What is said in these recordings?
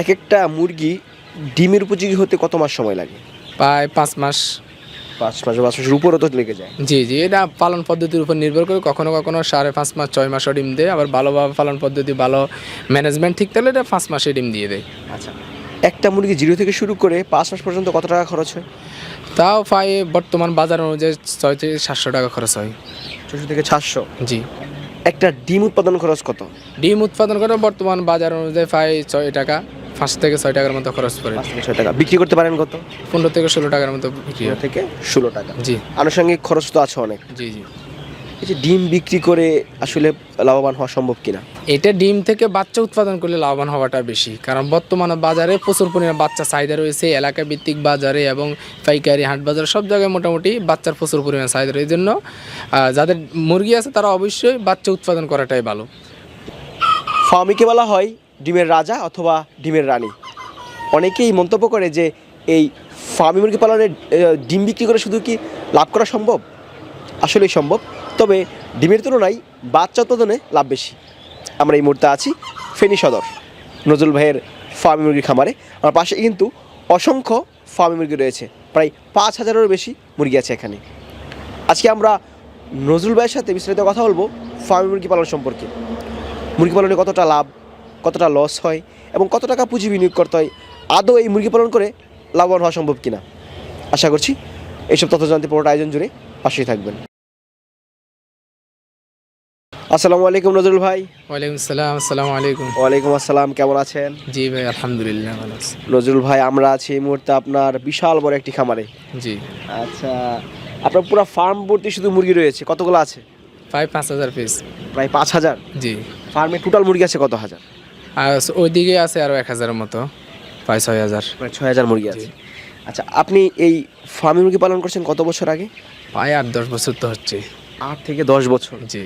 এক একটা মুরগি ডিমের উপযোগী হতে কত মাস সময় লাগে? প্রায় পাঁচ মাস। পাঁচ মাস পাঁচ মাসের উপরও তো লেগে যায়। জি জি এটা পালন পদ্ধতির উপর নির্ভর করে কখনো কখনো সাড়ে পাঁচ মাস ছয় মাসও ডিম দেয় আবার ভালোভাবে পালন পদ্ধতি ভালো ম্যানেজমেন্ট ঠিক থাকলে এটা পাঁচ মাসে ডিম দিয়ে দেয়। আচ্ছা একটা মুরগি জিরো থেকে শুরু করে পাঁচ মাস পর্যন্ত কত টাকা খরচ হয়? তাও প্রায় বর্তমান বাজার অনুযায়ী ছয় থেকে সাতশো টাকা খরচ হয়। ছশো থেকে সাতশো? জি। একটা ডিম উৎপাদন খরচ কত? ডিম উৎপাদন করে বর্তমান বাজার অনুযায়ী প্রায় ছয় টাকা। পাঁচ থেকে ছয় টাকার মতো খরচ পড়ে। পাঁচ থেকে ছয় টাকা। বিক্রি করতে পারেন কত? পনেরো থেকে ষোলো টাকার মতো বিক্রি হয়। থেকে ষোলো টাকা। জি। আনুষঙ্গিক খরচ তো আছে অনেক। জি জি। এই যে ডিম বিক্রি করে আসলে লাভবান হওয়া সম্ভব কিনা? এটা ডিম থেকে বাচ্চা উৎপাদন করলে লাভবান হওয়াটা বেশি। কারণ বর্তমানে বাজারে প্রচুর পরিমাণে বাচ্চা চাহিদা রয়েছে এলাকা ভিত্তিক বাজারে এবং পাইকারি হাট বাজারে সব জায়গায় মোটামুটি বাচ্চার প্রচুর পরিমাণে চাহিদা রয়েছে। এই জন্য আহ, যাদের মুরগি আছে তারা অবশ্যই বাচ্চা উৎপাদন করাটাই ভালো। ফার্মিকে বলা হয়? ডিমের রাজা অথবা ডিমের রানী। অনেকেই মন্তব্য করে যে এই ফার্মি মুরগি পালনে ডিম বিক্রি করে শুধু কি লাভ করা সম্ভব? আসলেই সম্ভব। তবে ডিমের তুলনায় বাচ্চা উৎপাদনে লাভ বেশি। আমরা এই মুহূর্তে আছি ফেনী সদর, নজরুল ভাইয়ের ফার্মি মুরগির খামারে। আমার পাশে কিন্তু অসংখ্য ফার্মি মুরগি রয়েছে। প্রায় পাঁচ হাজারেরও বেশি মুরগি আছে এখানে। আজকে আমরা নজরুল ভাইয়ের সাথে বিস্তারিত কথা বলব ফার্মি মুরগি পালন সম্পর্কে। মুরগি পালনে কতটা লাভ কতটা লস হয় এবং কত টাকা পুঁজি বিনিয়োগ করতে হয় আদৌ এই মুরগি পালন করে লাভবান হওয়া সম্ভব কিনা? আশা করছি এইসব তথ্য জানতে পুরোটা আয়োজন জুড়ে পাশেই থাকবেন। আসসালামু আলাইকুম নজরুল ভাই। ওয়ালাইকুম আসসালাম আসসালামু আলাইকুম। ওয়ালাইকুম আসসালাম কেমন আছেন? জি ভাই আলহামদুলিল্লাহ ভালো আছি। নজরুল ভাই আমরা আছি এই মুহূর্তে আপনার বিশাল বড় একটি খামারে। জি। আচ্ছা আপনার পুরো ফার্ম ভর্তি শুধু মুরগি রয়েছে কতগুলো আছে? প্রায় পাঁচ হাজার পিস প্রায় পাঁচ হাজার? জি। ফার্মে টোটাল মুরগি আছে কত হাজার? আর ওইদিকে আছে আরও এক হাজারের মতো প্রায় ছয় হাজার। প্রায় ছয় হাজার মুরগি আছে। আচ্ছা আপনি এই ফার্মে মুরগি পালন করছেন কত বছর আগে? প্রায় আট দশ বছর তো হচ্ছে। আট থেকে দশ বছর। জি।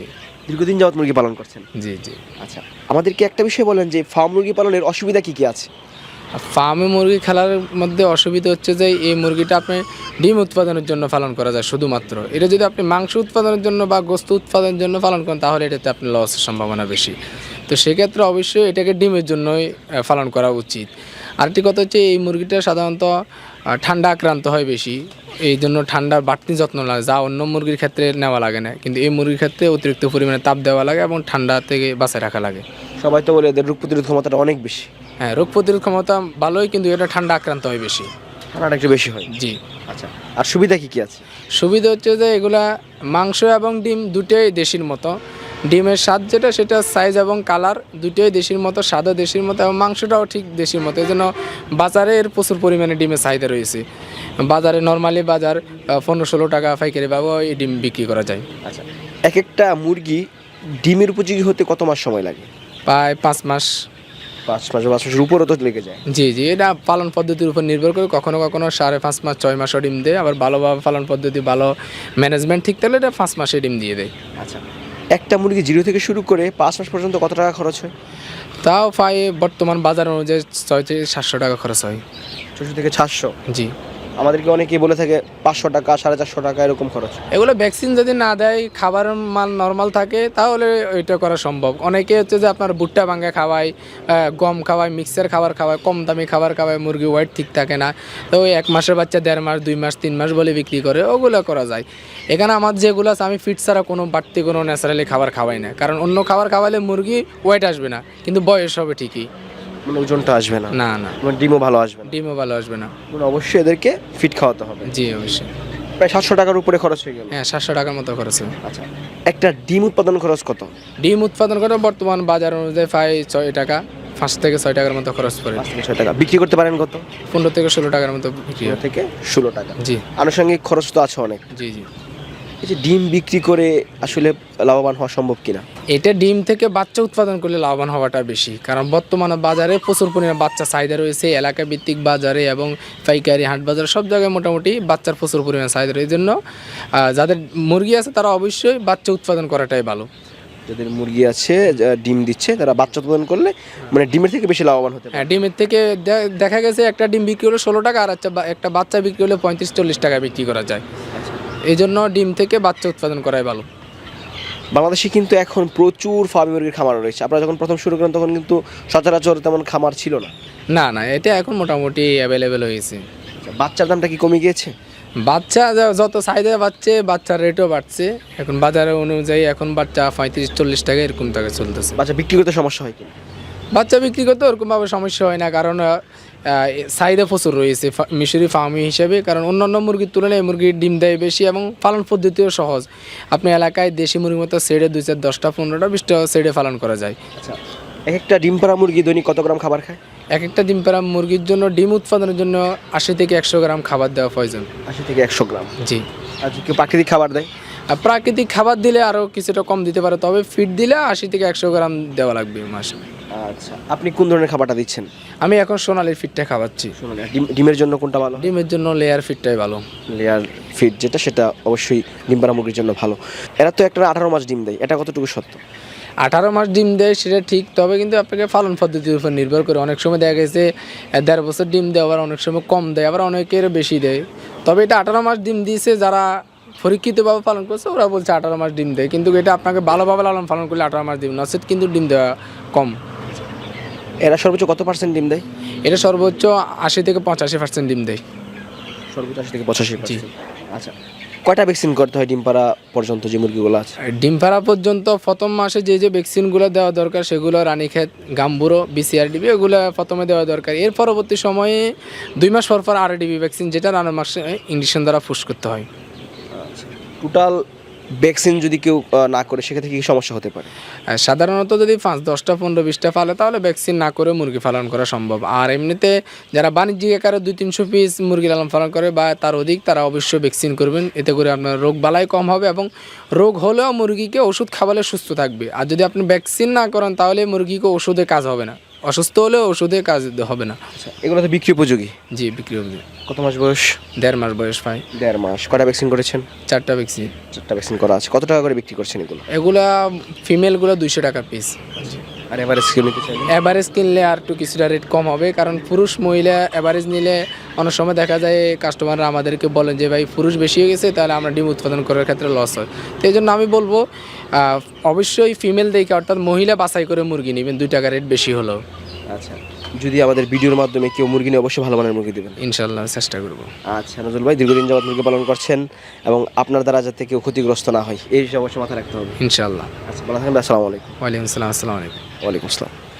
দীর্ঘদিন যাবত মুরগি পালন করছেন। জি জি। আচ্ছা আমাদেরকে একটা বিষয় বলেন যে ফার্ম মুরগি পালনের অসুবিধা কি কি আছে? ফার্মে মুরগি খেলার মধ্যে অসুবিধা হচ্ছে যে এই মুরগিটা আপনি ডিম উৎপাদনের জন্য পালন করা যায় শুধুমাত্র। এটা যদি আপনি মাংস উৎপাদনের জন্য বা গোস্ত উৎপাদনের জন্য পালন করেন তাহলে এটাতে আপনি লসের সম্ভাবনা বেশি। তো সেক্ষেত্রে অবশ্যই এটাকে ডিমের জন্যই পালন করা উচিত। আরেকটি কথা হচ্ছে এই মুরগিটা সাধারণত ঠান্ডা আক্রান্ত হয় বেশি। এই জন্য ঠান্ডার বাড়তি যত্ন লাগে। যা অন্য মুরগির ক্ষেত্রে নেওয়া লাগে না। কিন্তু এই মুরগির ক্ষেত্রে অতিরিক্ত পরিমাণে তাপ দেওয়া লাগে এবং ঠান্ডা থেকে বাঁচায় রাখা লাগে। সবাই তো বলে এদের রোগ প্রতিরোধ ক্ষমতাটা অনেক বেশি। হ্যাঁ রোগ প্রতিরোধ ক্ষমতা ভালোই কিন্তু এটা ঠান্ডা আক্রান্ত হয় বেশি। ঠান্ডাটা একটু বেশি হয়। জি। আচ্ছা আর সুবিধা কি কি আছে? সুবিধা হচ্ছে যে এগুলা মাংস এবং ডিম দুটোই দেশির মতো। ডিমের স্বাদ যেটা সেটা সাইজ এবং কালার দুটোই দেশির মতো স্বাদও দেশির মতো এবং মাংসটাও ঠিক দেশির মতো। এই জন্য বাজারে এর প্রচুর পরিমাণে ডিমের চাহিদা রয়েছে। বাজারে নর্মালি বাজার পনেরো ষোলো টাকা পাইকারি ভাবেও এই ডিম বিক্রি করা যায়। আচ্ছা এক একটা মুরগি ডিমের উপযোগী হতে কত মাস সময় লাগে? প্রায় পাঁচ মাস। পাঁচ মাস পাঁচ মাসের উপরও তো লেগে যায়। জি জি এটা পালন পদ্ধতির উপর নির্ভর করে কখনো কখনো সাড়ে পাঁচ মাস ছয় মাসও ডিম দেয়। আবার ভালোভাবে পালন পদ্ধতি ভালো ম্যানেজমেন্ট ঠিক থাকলে এটা পাঁচ মাসে ডিম দিয়ে দেয়। আচ্ছা একটা মুরগি জিরো থেকে শুরু করে পাঁচ মাস পর্যন্ত কত টাকা খরচ হয়? তাও প্রায় বর্তমান বাজার অনুযায়ী ছয় থেকে সাতশো টাকা খরচ হয়। ছশো থেকে সাতশো? জি। আমাদেরকে অনেকেই বলে থাকে পাঁচশো টাকা, সাড়ে চারশো টাকা এরকম খরচ। এগুলো ভ্যাকসিন যদি না দেয় খাবার মান নর্মাল থাকে, তাহলে এটা করা সম্ভব। অনেকে হচ্ছে যে আপনার ভুট্টা ভাঙ্গা খাওয়ায় গম খাওয়ায় মিক্সার খাবার খাওয়ায়, কম দামি খাবার খাওয়ায়, মুরগি ওয়েট ঠিক থাকে না। তো ওই এক মাসের বাচ্চা দেড় মাস, দুই মাস, তিন মাস বলে বিক্রি করে, ওগুলো করা যায়। এখানে আমার যেগুলো আছে, আমি ফিট ছাড়া কোনো বাড়তি, কোনো ন্যাচারালি খাবার খাওয়াই না। কারণ অন্য খাবার খাওয়ালে মুরগি ওয়েট আসবে না, কিন্তু বয়স হবে ঠিকই। মানে ওজনটা আসবে না। না না। মানে ডিমও ভালো আসবে না। ডিমও ভালো আসবে না। মানে অবশ্যই এদেরকে ফিট খাওয়াতে হবে। জি অবশ্যই। প্রায় সাতশো টাকার উপরে খরচ হয়ে গেল। হ্যাঁ সাতশো টাকার মতো খরচ হবে। আচ্ছা একটা ডিম উৎপাদন খরচ কত? ডিম উৎপাদন করে বর্তমান বাজার অনুযায়ী প্রায় ছয় টাকা পাঁচ থেকে ছয় টাকার মতো খরচ পড়ে। ছয় টাকা। বিক্রি করতে পারেন কত? পনেরো থেকে ষোলো টাকার মতো বিক্রি থেকে ষোলো টাকা। জি। আনুষঙ্গিক খরচ তো আছে অনেক। জি জি। এই যে ডিম বিক্রি করে আসলে লাভবান হওয়া সম্ভব কিনা? এটা ডিম থেকে বাচ্চা উৎপাদন করলে লাভবান হওয়াটা বেশি। কারণ বর্তমানে বাজারে প্রচুর পরিমাণে বাচ্চা চাহিদা রয়েছে এলাকা ভিত্তিক বাজারে এবং পাইকারি হাট বাজার সব জায়গায় মোটামুটি বাচ্চার প্রচুর পরিমাণে চাহিদা রয়েছে। জন্য যাদের মুরগি আছে তারা অবশ্যই বাচ্চা উৎপাদন করাটাই ভালো। যাদের মুরগি আছে ডিম দিচ্ছে তারা বাচ্চা উৎপাদন করলে মানে ডিমের থেকে বেশি লাভবান হতে পারে। হ্যাঁ ডিমের থেকে দেখা গেছে একটা ডিম বিক্রি হলে ষোলো টাকা আর একটা বাচ্চা বিক্রি হলে পঁয়ত্রিশ চল্লিশ টাকা বিক্রি করা যায়। এই জন্য ডিম থেকে বাচ্চা উৎপাদন করাই ভালো। বাংলাদেশে কিন্তু এখন প্রচুর ফার্মি মুরগির খামার রয়েছে। আপনারা যখন প্রথম শুরু করেন তখন কিন্তু সচরাচর তেমন খামার ছিল না। না না এটা এখন মোটামুটি অ্যাভেলেবেল হয়েছে। আচ্ছা, বাচ্চার দামটা কি কমে গিয়েছে? বাচ্চা যত চাহিদা বাড়ছে বাচ্চার রেটও বাড়ছে। এখন বাজারে অনুযায়ী এখন বাচ্চা পঁয়ত্রিশ চল্লিশ টাকা এরকম টাকা চলতেছে। বাচ্চা বিক্রি করতে সমস্যা হয় কিনা বাচ্চা বিক্রি করতে ওরকমভাবে সমস্যা হয় না কারণ চাহিদা প্রচুর রয়েছে মিশরি ফার্মি হিসেবে কারণ অন্যান্য মুরগির তুলনায় এই মুরগির ডিম দেয় বেশি এবং পালন পদ্ধতিও সহজ। আপনি এলাকায় দেশি মুরগির মতো সেডে দুই চার দশটা পনেরোটা বিশটা সেডে পালন করা যায়। আচ্ছা এক একটা ডিম পাড়া মুরগি দৈনিক কত গ্রাম খাবার খায়? এক একটা ডিম পাড়া মুরগির জন্য ডিম উৎপাদনের জন্য আশি থেকে একশো গ্রাম খাবার দেওয়া প্রয়োজন। আশি থেকে একশো গ্রাম? জি। আর কেউ প্রাকৃতিক খাবার দেয়? আর প্রাকৃতিক খাবার দিলে আরও কিছুটা কম দিতে পারে তবে ফিড দিলে আশি থেকে একশো গ্রাম দেওয়া লাগবে মাসে। আচ্ছা আপনি কোন ধরনের খাবারটা দিচ্ছেন? আমি এখন সোনালির ফিডটা খাওয়াচ্ছি। ডিমের জন্য কোনটা ভালো? ডিমের জন্য লেয়ার ফিডটাই ভালো। লেয়ার ফিড যেটা সেটা অবশ্যই ডিম পাড়া মুরগির জন্য ভালো। এরা তো একটা আঠারো মাস ডিম দেয় এটা কতটুকু সত্য? আঠারো মাস ডিম দেয় সেটা ঠিক তবে কিন্তু আপনাকে পালন পদ্ধতির উপর নির্ভর করে। অনেক সময় দেখা গেছে দেড় বছর ডিম দেয় আবার অনেক সময় কম দেয় আবার অনেকের বেশি দেয়। তবে এটা আঠারো মাস ডিম দিয়েছে যারা পরীক্ষিতভাবে পালন করছে ওরা বলছে আঠারো মাস ডিম দেয়। কিন্তু এটা আপনাকে ভালোভাবে লালন পালন করলে আঠারো মাস ডিম নচেত কিন্তু ডিম দেওয়া কম। এরা সর্বোচ্চ কত পার্সেন্ট ডিম দেয়? এটা সর্বোচ্চ আশি থেকে পঁচাশি পার্সেন্ট ডিম দেয়। সর্বোচ্চ আশি থেকে পঁচাশি আচ্ছা কয়টা ভ্যাকসিন করতে হয় ডিম পাড়া পর্যন্ত যে মুরগিগুলো আছে? ডিম পাড়া পর্যন্ত প্রথম মাসে যে যে ভ্যাকসিনগুলো দেওয়া দরকার সেগুলো রানীক্ষেত গাম্বুরো বিসিআরডিবি এগুলো প্রথমে দেওয়া দরকার। এর পরবর্তী সময়ে দুই মাস পর পর আরডিবি ভ্যাকসিন যেটা রান্নার মাসে ইঞ্জেকশন দ্বারা ফুস করতে হয়। টোটাল ভ্যাকসিন যদি কেউ না করে, সেক্ষেত্রে কি সমস্যা হতে পারে? আর সাধারণত যদি পাঁচ দশটা পনেরো বিশটা ফালে, তাহলে ভ্যাকসিন না করে মুরগি পালন করা সম্ভব। আর এমনিতে যারা বাণিজ্যিক আকারে দুই তিনশো পিস মুরগি লালন পালন করে বা তার অধিক, তারা অবশ্যই ভ্যাকসিন করবেন। এতে করে আপনার রোগ বালাই কম হবে এবং রোগ হলেও মুরগিকে ওষুধ খাওয়ালে সুস্থ থাকবে। আর যদি আপনি ভ্যাকসিন না করেন, তাহলে মুরগিকে ওষুধে কাজ হবে না। অসুস্থ হলেও ওষুধে কাজ হবে না। আচ্ছা এগুলো তো বিক্রি উপযোগী? জি বিক্রি উপযোগী। কত মাস বয়স? দেড় মাস বয়স ভাই দেড় মাস। কটা ভ্যাকসিন করেছেন? চারটা ভ্যাকসিন চারটা ভ্যাকসিন করা আছে। কত টাকা করে বিক্রি করছেন এগুলো? এগুলা ফিমেলগুলো দুইশো টাকা পিস আর এভারেজ নিতে চাইলে অ্যাভারেজ কিনলে আর একটু কিছুটা রেট কম হবে, কারণ পুরুষ মহিলা অ্যাভারেজ নিলে অনেক সময় দেখা যায় কাস্টমাররা আমাদেরকে বলেন যে, ভাই, পুরুষ বেশি হয়ে গেছে, তাহলে আমরা ডিম উৎপাদন করার ক্ষেত্রে লস হয়। তো এই জন্য আমি বলব অবশ্যই ফিমেল দেখে অর্থাৎ মহিলা বাছাই করে মুরগি নেবেন, দুই টাকা রেট বেশি হলেও। আচ্ছা। যদি আমাদের ভিডিওর মাধ্যমে কেউ মুরগি নিয়ে অবশ্যই ভালো মানের মুরগি দেবেন। ইনশাল্লাহ চেষ্টা করব। আচ্ছা নজরুল ভাই দীর্ঘদিন যাবত মুরগি পালন করছেন এবং আপনার দ্বারা যাতে কেউ ক্ষতিগ্রস্ত না হয় এই বিষয়ে অবশ্যই মাথায় রাখতে হবে। ইনশাল্লাহ। আচ্ছা ভালো থাকবেন আসসালামু আলাইকুম। ওয়ালাইকুম আসসালাম আসসালামু আলাইকুম। ওয়ালাইকুম আসসালাম।